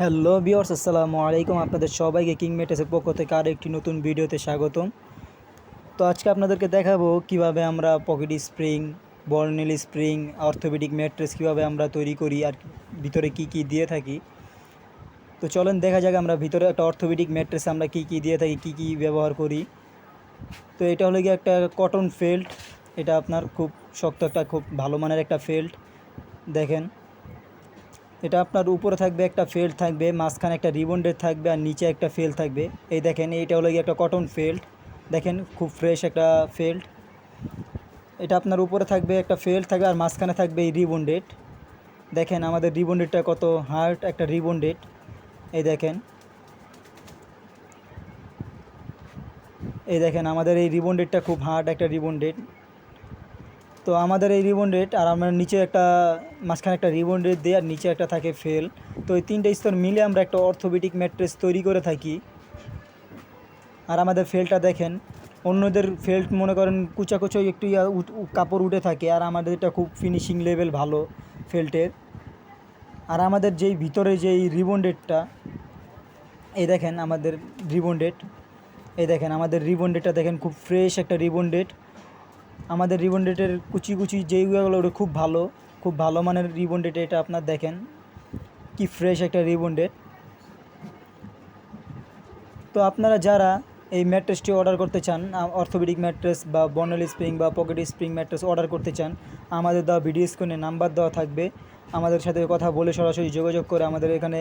Hello বিয়ার্স আসসালামু আলাইকুম। আপনাদের সবাইকে কিং মেটেসের পক্ষ থেকে আরও একটি নতুন ভিডিওতে স্বাগতম। তো আজকে আপনাদেরকে দেখাবো কীভাবে আমরা pocket spring bonnell spring, orthopaedic mattress কীভাবে আমরা তৈরি করি আর ভিতরে কি কি দিয়ে থাকি। তো চলেন, দেখা যাক আমরা ভিতরে একটা অর্থোপেডিক ম্যাট্রেস আমরা কি কি দিয়ে থাকি, কি কি ব্যবহার করি। তো এটা হলো গিয়ে একটা কটন ফেল্ট এটা আপনার খুব শক্ত একটা, খুব ভালো মানের একটা ফেল্ট দেখেন এটা আপনার উপরে থাকবে একটা ফেল্ট থাকবে, মাঝখানে একটা রিবন্ডেড থাকবে আর নিচে একটা ফেল থাকবে। এই দেখেন, এইটা হলো একটা কটন ফেল্ট দেখেন, খুব ফ্রেশ একটা ফেল্ট এটা আপনার উপরে থাকবে একটা ফেল্ট থাকবে আর মাঝখানে থাকবে এই রিবন্ডেড দেখেন, আমাদের রিবন্ডেডটা কত হার্ড একটা রিবন্ডেড এই দেখেন। এই দেখেন, আমাদের এই রিবন্ডেডটা খুব হার্ড একটা রিবন্ডেড তো আমাদের এই রিবন রেট আর আমরা নিচে একটা, মাঝখানে একটা রিবন রেট দিই আর নিচে একটা থাকে ফেল তো এই তিনটে স্তর মিলে আমরা একটা অর্থোপেডিক ম্যাট্রেস তৈরি করে থাকি। আর আমাদের ফেলটা দেখেন, অন্যদের ফেল্ট মনে করেন কুচা কুচো একটু কাপড় উঠে থাকে আর আমাদের এটা খুব ফিনিশিং লেভেল ভালো ফেল্টের আর আমাদের যেই ভিতরে যেই ডেটটা এই দেখেন আমাদের রিবন ডেট এই দেখেন আমাদের রিবন ডেটটা দেখেন খুব ফ্রেশ একটা রিবন ডেট আমাদের রিবন ডেটের কুচি কুচি যেইগুলো, ওটা খুব ভালো খুব ভালো মানের রিবন ডেট এটা আপনার দেখেন। কি ফ্রেশ একটা রিবন ডেট। তো আপনারা যারা এই ম্যাট্রেসটি অর্ডার করতে চান অর্থোপেডিক ম্যাট্রেস বা বর্নাল স্প্রিং বা পকেট স্প্রিং ম্যাট্রেস অর্ডার করতে চান, আমাদের দেওয়া ভিডিও স্ক্রিনে নাম্বার দেওয়া থাকবে। আমাদের সাথে কথা বলে সরাসরি যোগাযোগ করে আমাদের এখানে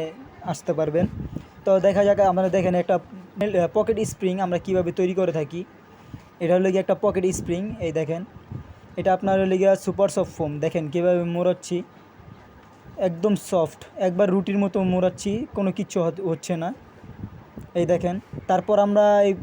আসতে পারবেন। তো দেখা যাক, আমরা দেখেন একটা পকেট স্প্রিং আমরা কীভাবে তৈরি করে থাকি। এটা হলো গিয়ে একটা পকেট স্প্রিং এই দেখেন। এটা আপনার হলো গিয়ে সুপার সফট ফোম দেখেন কীভাবে মোড়াচ্ছি। একদম সফট একবার রুটির মতো মোড়াচ্ছি, কোনো কিচ্ছু হচ্ছে না। এই দেখেন, তারপর আমরা এই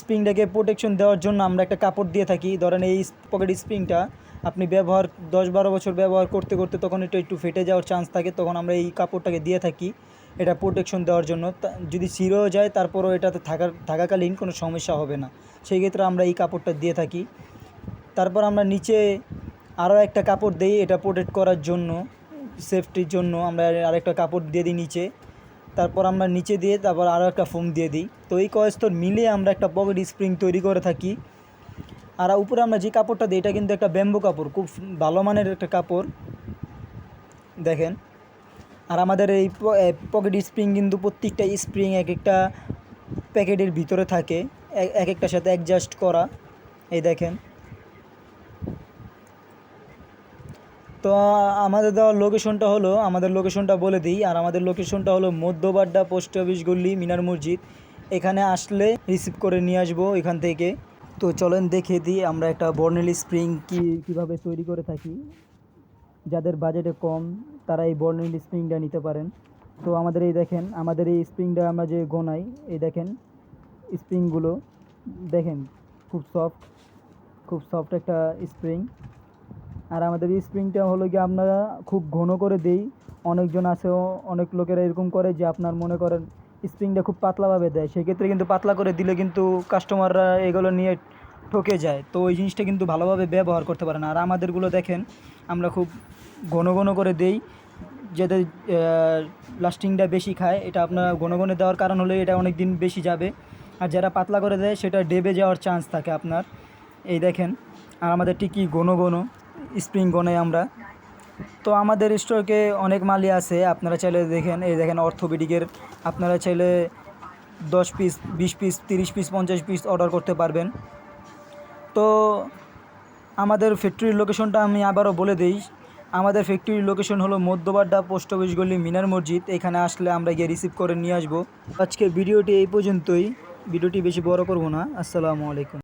স্প্রিংটাকে প্রোটেকশন দেওয়ার জন্য আমরা একটা কাপড় দিয়ে থাকি। ধরেন এই পকেট স্প্রিংটা আপনি ব্যবহার, দশ বারো বছর ব্যবহার করতে করতে তখন এটা একটু ফেটে যাওয়ার চান্স থাকে, তখন আমরা এই কাপড়টাকে দিয়ে থাকি। এটা প্রোটেকশন দেওয়ার জন্য। যদি ছিঁড়েও যায়, তারপরও এটাতে থাকার, থাকাকালীন কোনো সমস্যা হবে না। সেই ক্ষেত্রে আমরা এই কাপড়টা দিয়ে থাকি। তারপর আমরা নিচে আরও একটা কাপড় দিই, এটা প্রোটেক্ট করার জন্য সেফটির জন্য। আমরা আরেকটা কাপড় দিয়ে দিই নিচে। তারপর আমরা নিচে দিয়ে, তারপর আরও একটা ফোম দিয়ে দিই। তো এই কয়স্তর মিলিয়ে আমরা একটা পকেট স্প্রিং তৈরি করে থাকি। আর উপরে আমরা যে কাপড়টা দিই, এটা কিন্তু একটা ব্যাম্বু কাপড়, খুব ভালো মানের একটা কাপড়। দেখেন। আর আমাদের এই পকেট স্প্রিং কিন্তু প্রত্যেকটা স্প্রিং এক একটা প্যাকেটের ভিতরে থাকে এক- এক একটার সাথে অ্যাডজাস্ট করা। এই দেখেন। তো আমাদের দেওয়ার লোকেশনটা হলো, আমাদের লোকেশনটা বলে দিই, আর আমাদের লোকেশনটা হলো মধ্যবাড্ডা পোস্ট অফিস গল্লি মিনার মসজিদ। এখানে আসলে রিসিভ করে নিয়ে আসব এখান থেকে। তো চলেন দেখে দিই আমরা একটা বর্নেল স্প্রিং কী, কীভাবে তৈরি করে থাকি। যাদের বাজেটে কম তারা এই বর্নেল স্প্রিংটা নিতে পারেন। তো আমাদের এই দেখেন, আমাদের এই স্প্রিংটা আমরা যে গোনাই, এই দেখেন, স্প্রিংগুলো দেখেন, খুব সফট খুব সফট একটা স্প্রিং। আর আমাদের এই স্প্রিংটা হলো কি আপনারা খুব ঘন করে দেই। অনেকজন আছে, অনেক লোকেরা এরকম করে যে আপনার মনে করেন স্প্রিংটা খুব পাতলাভাবে দেয়। সেক্ষেত্রে কিন্তু পাতলা করে দিলে কিন্তু কাস্টমাররা এগুলো নিয়ে ঠকে যায়। তো ওই জিনিসটা কিন্তু ভালোভাবে ব্যবহার করতে পারে না। আর আমাদেরগুলো দেখেন, আমরা খুব ঘন ঘন করে দেই, যাতে লাস্টিংটা বেশি খায়। এটা আপনার ঘন ঘন দেওয়ার কারণ হলে এটা অনেক দিন বেশি যাবে। আর যারা পাতলা করে দেয়, সেটা ডেবে যাওয়ার চান্স থাকে আপনার। এই দেখেন, আর আমাদের টিকি ঘন ঘন স্প্রিং গনে আমরা। তো আমাদের স্টোরকে অনেক মালই আছে। আপনারা চাইলে দেখেন, এই দেখেন অর্থোপেডিকের আপনারা চাইলে দশ পিস বিশ পিস তিরিশ পিস পঞ্চাশ পিস অর্ডার করতে পারবেন। তো আমাদের ফ্যাক্টরির লোকেশনটা আমি আবারও বলে দিই। আমাদের ফ্যাক্টরির লোকেশন হলো মধ্যবাড্ডা পোস্ট অফিস গলি মিনার মসজিদ। এখানে আসলে আমরা গিয়ে রিসিভ করে নিয়ে আসব। আজকে ভিডিওটি এই পর্যন্তই। ভিডিওটি বেশি বড় করব না। আসসালামু আলাইকুম।